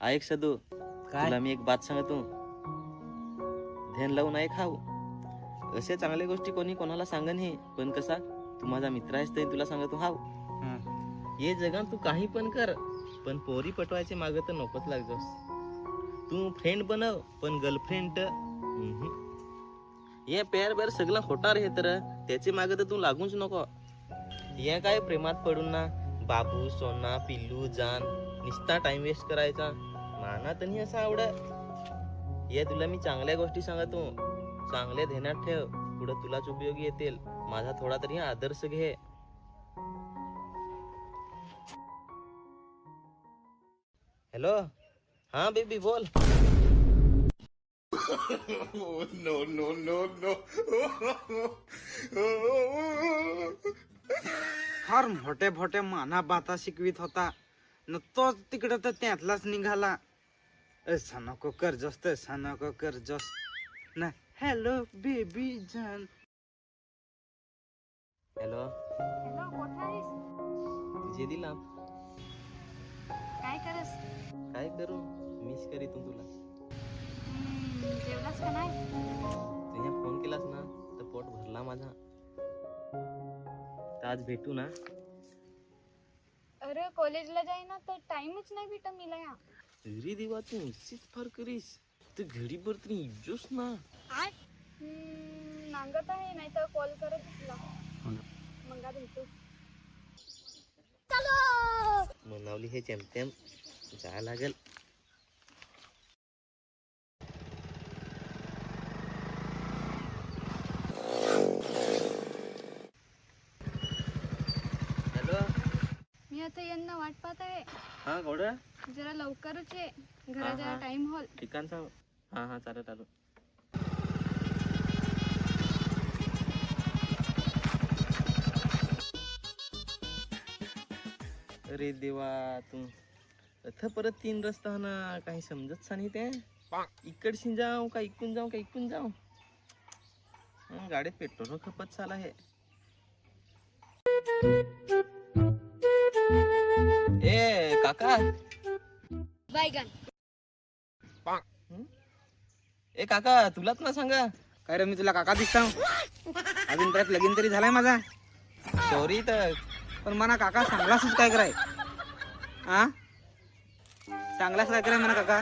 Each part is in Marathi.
ऐक सदू काय? तुला मी एक बात सांगतो. ध्यान लावून ऐक खाऊ असे चांगल्या गोष्टी कोणी कोणाला सांगन हे पण कसा? तू माझा मित्र आहेस तरी तुला सांगतो हाव. हं. ये जगात तू काही पण कर पण पोरी पटवायचे माग तर नकोच लागतोस. तू फ्रेंड बनव पण गर्लफ्रेंड ये पेर बेर सगळं खोटा रे तर त्याचे मागे तर तू लागूच नको. ये काय प्रेमात पडून ना? बाबू सोना पिल्लू जान. निस्ता टाइम वेस्ट करायचा. माना तर नाही असं आवड. ये तुला मी चांगल्या गोष्टी सांगतो. चांगले ध्यानात ठेव. पुढे तुलाच उपयोगी येतील. माझा थोडा तरी आदर्श घे. हॅलो? हा बेबी बोल. फार मोठे मोठे माना बाता शिकवित होता. न तोच तिकडे तर त्यातलाच निघाला. असा नको करजोस तसा नको करजोस ना हॅलो बेबी जान हॅलो हॅलो कोठा आहेस तुझे दिला. काय करस? काय करू? मिस करीतून तुला. हम्म, जेवलास का नाही? तुझ्या फोन केलास ना तर पोट भरला माझा. तर आज भेटू ना. अरे कॉलेजला जाई ना तर टाइमच नाही भेट मिला या. घरी देवा तू उशीच फार करीस. तर घरी भर तरी इजोस ना. हम्म, नांगत आहे नाही तर कॉल करत तुला. मंगा भेटू म्हणावली हे चॅम्पियन जायला लागेल हॅलो यांना वाट पाहत आहे. हा गौडा जरा लवकरच ये. घरा जरा हा. टाइम हॉल ठिकाण सांग हा हा चालेल चालू अरे देवा तू अथ परत तीन रस्ता ना काही समजत नाही ते. इकडशी जाऊ का इकून जाऊ का इकून जाऊ? हं, गाडीत पेट्रोल खपत चाल आहे. काका. बायगन ए काका तुलाच ना सांगा. काय रे मी तुला काका दिसता अजून त्यात लगीन तरी झालाय माझा. सॉरी तर. पण मला काका सांगलासच काय कराय? हा सांगलास काय कराय म्हणा काका?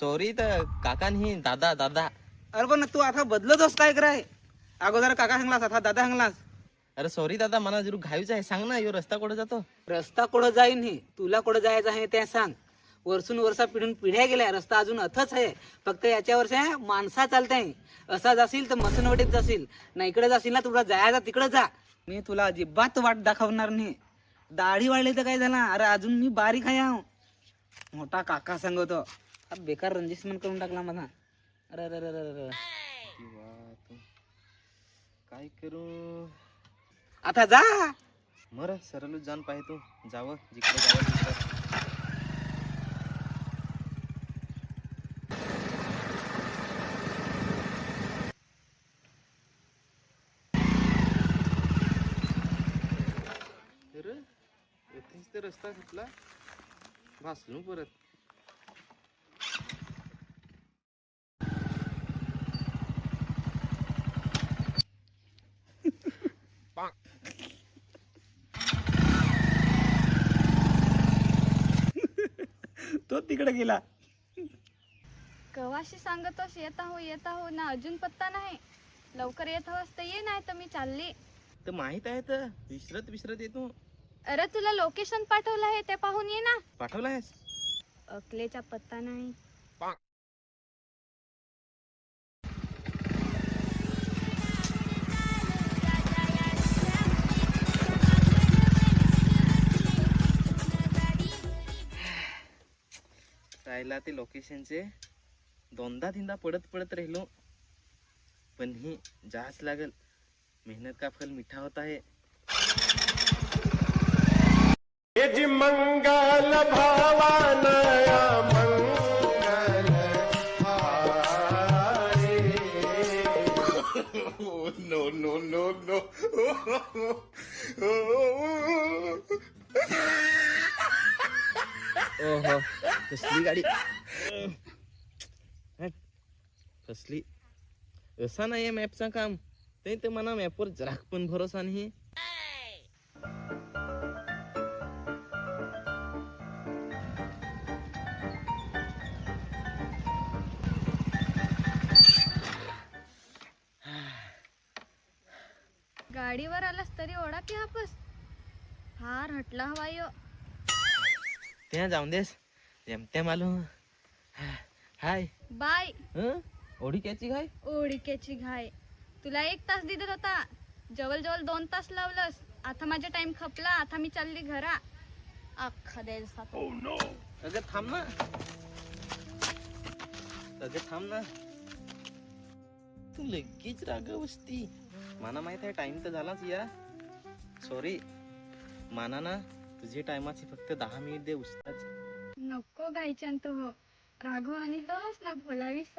सॉरी तर. काका नाही दादा दादा. अरे पण तू आता बदलतोस काय कराय? अगोदर काका सांगलास आता दादा सांगलास. अरे सॉरी दादा मला जरूर घाईच आहे. सांग ना यो रस्ता कुठे जातो? रस्ता कुठं जाईन हे? तुला कुठं जायचं आहे ते सांग. वर्षून वर्षा पिढून पिढ्या गेल्या रस्ता अजून अथच आहे. फक्त याच्या वर्ष माणसा चालताय. असा जाशील तर मसनवटीत जाशील. ना इकडे जाशील ना तुला जायचा तिकडे जा. मी तुला अजिबात वाट दाखवणार नाही. दाढी वाढली तर काय झाला? अरे अजून मी बारीक आहे हाव. मोठा काका सांगतो. हा बेकार रंजिशमन करून टाकला माझा. अरे अरे अरे अरे काय करू? आता जा. मर सरळ जाण पाहिजे तू. जावं जिकडे जावं तिकडं. अरे इथेच तर रस्ता सुटला. भासलो परत. तो तिकडे गेला. कवाशी सांगतोस येत आहो येत आहो ना अजून पत्ता नाही. लवकर येत हवस तर ये नाही तर मी चालली. तर माहीत आहे तर विसरत विसरत येतो. अरे तुला लोकेशन पाठवलं आहे ते पाहून ये ना. पाठवला आहेस? अकलेचा पत्ता नाही. राहिला ते लोकेशनचे दोनदा तीनदा पडत पडत राहिलो. पण ही जाच लागल. मेहनत का फल मीठा होता है यजि मंगल भावानया नो नो कसली गाडी? हट. कसली? असा नाही मॅपचा काम. ते तर म्हणा मॅपवर जराक पण भरोसा नाही. गाडीवर आलास तरी ओढा की हापस. फार हटला हवा यो. त्या जाऊन देस. जमत्या मालूम. हाय. बाय. हं? ओढी क्याची काय घाय तुला एक तास दिदत होता. जवळ जवळ दोन तास लावलंस. आता माझा टाइम खपला. आता मी चालली घरा. अख्खा द्यायचा अगं थांब ना. अगं थांब ना. तू लगेच राग बसती. मला माहीत आहे टाइम तर झालाच या. सॉरी माना ना तुझी टायमाची फक्त दहा मिनिट दे उस्ताच नको गायच्यान तो राघव आणि दोस ना बोलावीस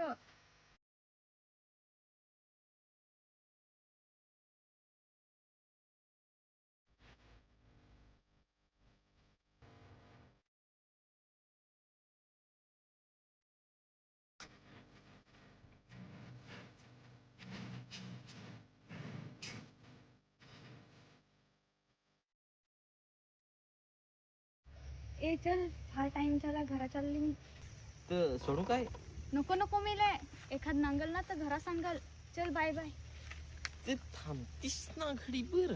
ए चल फार टाइम झाला घरा चालली मी तर सोडू काय? नको नको मेले. एखाद नांगल ना तर घरा सांगाल. चल बाय बाय ते थांबतीस ना घडी बर.